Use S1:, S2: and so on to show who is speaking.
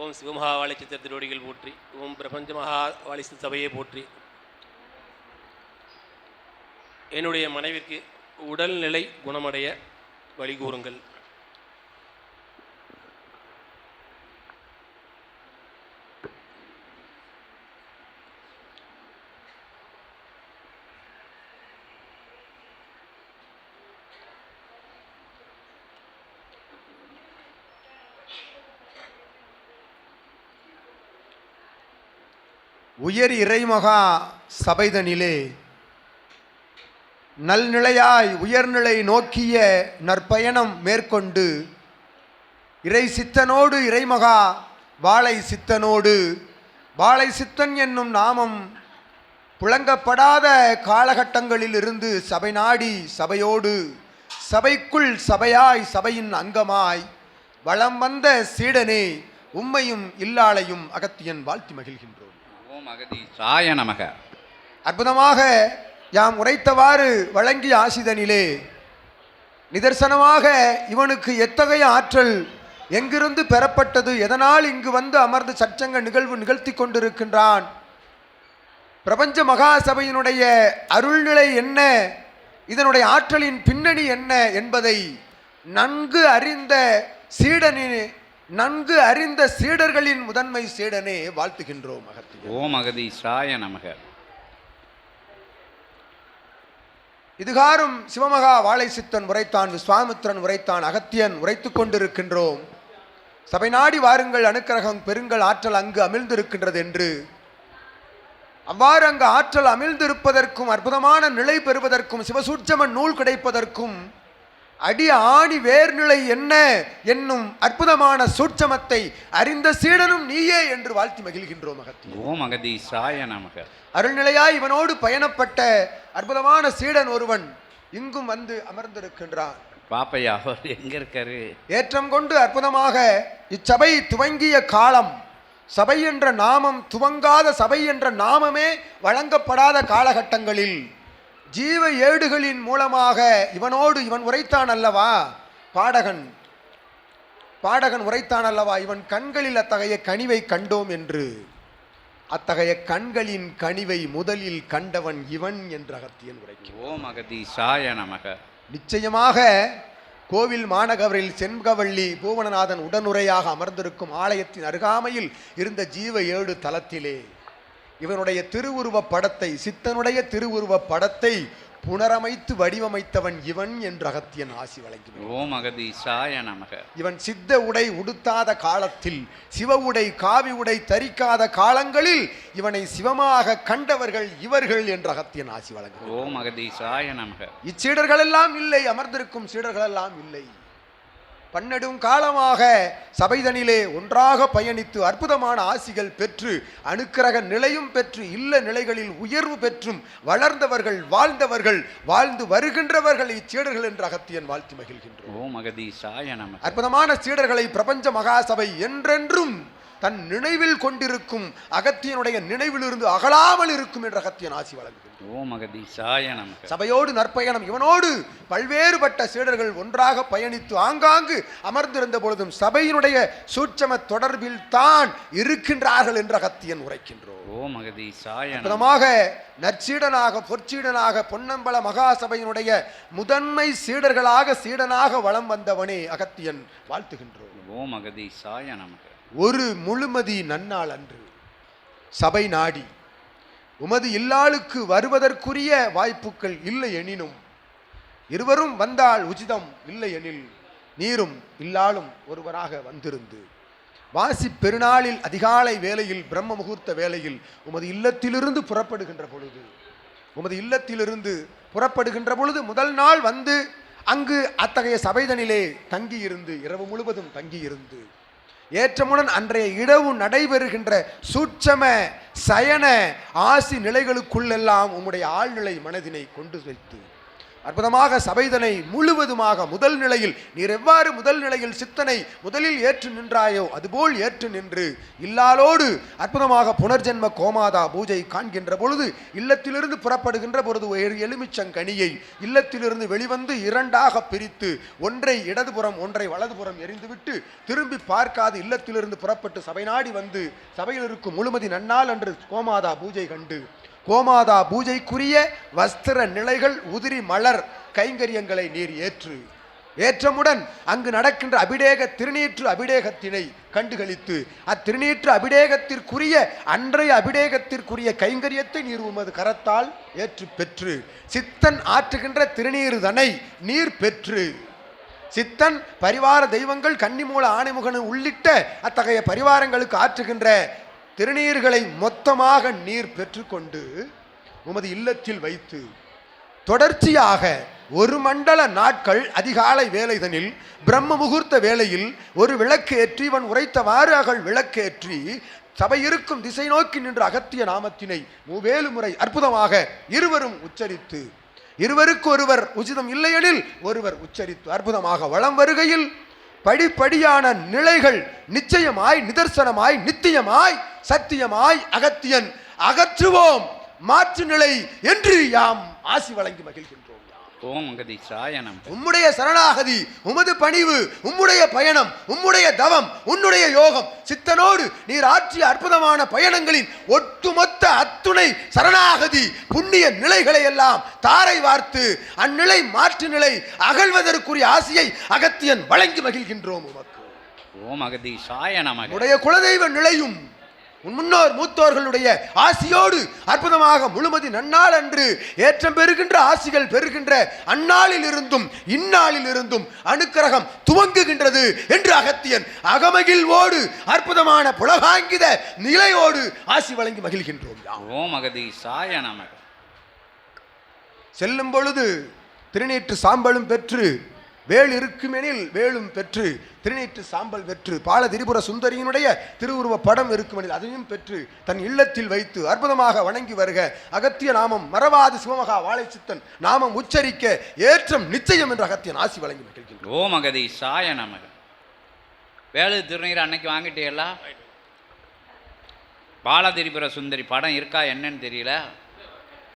S1: ஓம் சிவமகாவாளி சித்திர திருவடிகள் போற்றி ஓம் பிரபஞ்ச மகா சபையை போற்றி. என்னுடைய மனைவிற்கு உடல்நிலை குணமடைய வழிகூறுங்கள்.
S2: உயர் இறைமகா சபைதனிலே நல்நிலையாய் உயர்நிலை நோக்கிய நற்பயணம் மேற்கொண்டு இறை சித்தனோடு இறைமகா வாழை சித்தனோடு வாழை சித்தன் என்னும் நாமம் புழங்கப்படாத காலகட்டங்களிலிருந்து சபை நாடி சபையோடு சபைக்குள் சபையாய் சபையின் அங்கமாய் வளம் வந்த சீடனே உம்மையும் இல்லாளையும் அகத்தியன் வாழ்த்தி மகிழ்கின்றோம்.
S3: ஓம் நமக.
S2: அற்புதமாக யாம் உரைத்தவாறு வழங்கிய ஆசிதனிலே நிதர்சனமாக இவனுக்கு எத்தகைய ஆற்றல் எங்கிருந்து பெறப்பட்டது எதனால் இங்கு வந்து அமர்ந்து சச்சங்க நிகழ்வு நிகழ்த்தி கொண்டிருக்கின்றான்? பிரபஞ்ச மகா சபையினுடைய அருள்நிலை என்ன? இதனுடைய ஆற்றலின் பின்னணி என்ன என்பதை நன்கு அறிந்த சீடனின் நன்கு அறிந்த சீடர்களின் முதன்மை சீடனே வாழ்த்துகின்றோம் அகத்திய
S3: ஓம் அகதி சாய நமக.
S2: இதுகாரும் சிவமகா வாழை சித்தன் உரைத்தான் விஸ்வாமித்திரன் உரைத்தான் அகத்தியன் உரைத்துக் கொண்டிருக்கின்றோம். சபை நாடி வாருங்கள் அனுக்கிரகம் பெருங்கள் ஆற்றல் அங்கு அமிழ்ந்திருக்கின்றது என்று. அவ்வாறு அங்கு ஆற்றல் அமிழ்ந்திருப்பதற்கும் அற்புதமான நிலை பெறுவதற்கும் சிவசூட்சம நூல் கிடைப்பதற்கும் அடி ஆணி வேர்நிலை என்ன என்னும் அற்புதமான சூட்சமத்தை அறிந்த சீடனும் நீயே என்று வாழ்த்தி மகிழ்கின்றோம் அகத்தியன்
S3: ஓம் அகதி சாய நமக.
S2: அருள்நிலையாய் இவனோடு பயணப்பட்ட அற்புதமான சீடன் ஒருவன் இங்கும் வந்து அமர்ந்திருக்கின்றான்.
S3: பாப்பையா அவர் எங்க இருக்காரு?
S2: ஏற்றம் கொண்டு அற்புதமாக இச்சபை துவங்கிய காலம் சபை என்ற நாமம் துவங்காத சபை என்ற நாமமே வழங்கப்படாத காலகட்டங்களில் ஜீவ ஏடுகளின் மூலமாக இவனோடு இவன் உரைத்தான் அல்லவா பாடகன். பாடகன் உரைத்தான் அல்லவா இவன் கண்களில் அத்தகைய கனிவை கண்டோம் என்று. அத்தகைய கண்களின் கனிவை முதலில் கண்டவன் இவன் என்ற அகத்தியன் உரைக்கிறான்.
S3: ஓம் அகதி சாய நமக.
S2: நிச்சயமாக கோவில் மாநகரில் செண்கவள்ளி பூவனநாதன் உடனுரையாக அமர்ந்திருக்கும் ஆலயத்தின் அருகாமையில் இருந்த ஜீவ ஏடு தலத்திலே இவனுடைய திருவுருவப் படத்தை சித்தனுடைய திருவுருவப் படத்தை புனரமைத்து வடிவமைத்தவன் இவன் என்று அகத்தியன் ஆசி வழங்கினான்.
S3: ஓம் அகதி சாய நமக.
S2: இவன் சித்த உடை உடுத்தாத காலத்தில் சிவ உடை காவி உடை தரிக்காத காலங்களில் இவனை சிவமாக கண்டவர்கள் இவர்கள் என்று அகத்தியன் ஆசி வழங்கினான்.
S3: ஓம் அகதி சாய நமக.
S2: இச்சீடர்கள் எல்லாம் இல்லை அமர்ந்திருக்கும் சீடர்கள் எல்லாம் இல்லை. பன்னெடும் காலமாக சபைதனிலே ஒன்றாக பயணித்து அற்புதமான ஆசிகள் பெற்று அணுக்கிரக நிலையும் பெற்று இல்ல நிலைகளில் உயர்வு பெற்றும் வளர்ந்தவர்கள் வாழ்ந்தவர்கள் வாழ்ந்து வருகின்றவர்கள் இச்சீடர்கள் என்று அகத்தியன் வாழ்த்தி மகிழ்கின்றோம். அற்புதமான சீடர்களை பிரபஞ்ச மகாசபை என்றென்றும் தன் நினைவில் கொண்டிருக்கும் அகத்தியனுடைய நினைவிலிருந்து அகலாமல் இருக்கும் என்ற அகத்தியன் ஆசி
S3: நமக.
S2: சபையோடு நற்பயணம் இவனோடு பல்வேறுபட்ட சீடர்கள் ஒன்றாக பயணித்து ஆங்காங்கு அமர்ந்திருந்த பொழுதும் சபையினுடைய சூட்சம தொடர்பில் தான் இருக்கின்றார்கள் என்ற அகத்தியன் உரைக்கின்றோம். அற்புதமாக நற்சீடனாக பொற்சீடனாக பொன்னம்பல மகாசபையினுடைய முதன்மை சீடர்களாக சீடனாக வலம் வந்தவனே அகத்தியன் வாழ்த்துகின்றோம்.
S3: ஓம் அகதி சாய
S2: ஒரு முழுமதி நன்னாள் அன்று சபை நாடி உமது இல்லாளுக்கு வருவதற்குரிய வாய்ப்புகள் இல்லை எனினும் இருவரும் வந்தால் உச்சிதம் இல்லை எனில் நீரும் இல்லாலும் ஒருவராக வந்திருந்து. வாசி பெருநாளில் அதிகாலை வேளையில் பிரம்ம முகூர்த்த வேளையில் உமது இல்லத்திலிருந்து புறப்படுகின்ற பொழுது உமது இல்லத்திலிருந்து புறப்படுகின்ற பொழுது முதல் நாள் வந்து அங்கு அத்தகைய சபைதனிலே தங்கியிருந்து இரவு முழுவதும் தங்கியிருந்து ஏற்றமுடன் அன்றைய இடவு நடைபெறுகின்ற சூட்சம சயன ஆசி நிலைகளுக்குள்ளெல்லாம் உம்முடைய ஆழ்நிலை மனதினை கொண்டு வைத்து அற்புதமாக சபைதனை முழுவதுமாக முதல் நிலையில் நீர் எவ்வாறு முதல் நிலையில் சித்தனை முதலில் ஏற்று நின்றாயோ அதுபோல் ஏற்று நின்று இல்லாலோடு அற்புதமாக புனர்ஜென்ம கோமாதா பூஜை காண்கின்ற பொழுது இல்லத்திலிருந்து புறப்படுகின்ற பொழுது ஒரு எலுமிச்சங்கனியை இல்லத்திலிருந்து வெளிவந்து இரண்டாக பிரித்து ஒன்றை இடதுபுறம் ஒன்றை வலதுபுறம் எரிந்துவிட்டு திரும்பி பார்க்காது இல்லத்திலிருந்து புறப்பட்டு சபை நாடி வந்து சபையில் இருக்கும் முழுமதி நன்னால் என்று கோமாதா பூஜை கண்டு கோமாதா பூஜைக்குரிய வஸ்திர நிலைகள் உதிரி மலர் கைங்கரியங்களை நீர் ஏற்று. ஏற்றமுடன் அங்கு நடக்கின்ற அபிடேக திருநீற்று அபிடேகத்தினை கண்டுகளித்து அத்திருநீற்று அபிடேகத்திற்குரிய அன்றைய அபிடேகத்திற்குரிய கைங்கரியத்தை நீர் உமது கரத்தால் ஏற்று பெற்று சித்தன் ஆற்றுகின்ற திருநீருதனை நீர் பெற்று. சித்தன் பரிவார தெய்வங்கள் கன்னிமூல ஆணைமுகனு உள்ளிட்ட அத்தகைய பரிவாரங்களுக்கு ஆற்றுகின்ற திருநீர்களை மொத்தமாக நீர் பெற்றுக்கொண்டு உமது இல்லத்தில் வைத்து தொடர்ச்சியாக ஒரு மண்டல நாட்கள் அதிகாலை வேலைதனில் பிரம்ம முகூர்த்த வேளையில் ஒரு விளக்கேற்றி இவன் உரைத்தவாறு அகல் விளக்கேற்றி சபை இருக்கும் திசை நோக்கி நின்ற அகத்திய நாமத்தினை மூவேலு முறை அற்புதமாக இருவரும் உச்சரித்து இருவருக்கு ஒருவர் உச்சிதம் இல்லையெனில் ஒருவர் உச்சரித்து அற்புதமாக வளம் வருகையில் படிப்படியான நிலைகள் நிச்சயமாய் நிதர்சனமாய் நித்தியமாய் சத்தியமாய் அகத்தியன் அகற்றுவோம். மாற்று நிலை என்று யாம் ஆசி வழங்கி மகிழ்கின்றோம்.
S3: ஓம் அகதீசாய நமக
S2: உம்முடைய சரணாகதி உமது பணிவு உம்முடைய பயணம் உம்முடைய தவம் உன்னுடைய யோகம். சித்தனோடு நீர் ஆற்றிய அற்புதமான பயணங்களின் ஒட்டுமொத்த அத்துணை சரணாகதி புண்ணிய நிலைகளை எல்லாம் தாரை வார்த்து அந்நிலை மாற்று நிலை அகழ்வதற்குரிய ஆசையை அகத்தியன் வழங்கி மகிழ்கின்றோம் உமக்கு.
S3: ஓம் அகதீசாய நமக
S2: உடைய குலதெய்வ நிலையும் உன் முன்னோர் மூத்தோர்களுடைய ஆசியோடு அற்புதமாக முழுமதி நன்னாள் அன்று ஏற்றம் பெறுகின்ற ஆசிகள் பெறுகின்ற அந்நாளில் இருந்தும் இந்நாளில் இருந்தும் அணுக்கரகம் துவங்குகின்றது என்று அகத்தியன் அகமகிழ்வோடு அற்புதமான புலகாங்கித நிலையோடு ஆசி வழங்கி மகிழ்கின்றோம்.
S3: ஓம் அகதீசாய நமக
S2: செல்லும் பொழுது திருநீற்று சாம்பலும் பெற்று வேல் இருக்குமெனில் வேலும் பெற்று திருநீற்று சாம்பல் பெற்று பால திரிபுர சுந்தரியினுடைய திருவுருவ படம் இருக்குமெனில் அதையும் பெற்று தன் இல்லத்தில் வைத்து அற்புதமாக வணங்கி வருக. அகத்திய நாமம் மறவாது சிவமகா வாழைச்சித்தன் நாமம் உச்சரிக்க ஏற்றம் நிச்சயம் என்று அகத்தியன் ஆசி வழங்கி மகிழ்கின்றோம்
S3: ஓம் அகதீசாய நமக. வேலு திருநீர் அன்னைக்கு வாங்கிட்டீங்களா பாலதிரிபுர சுந்தரி படம் இருக்கா என்னன்னு தெரியல?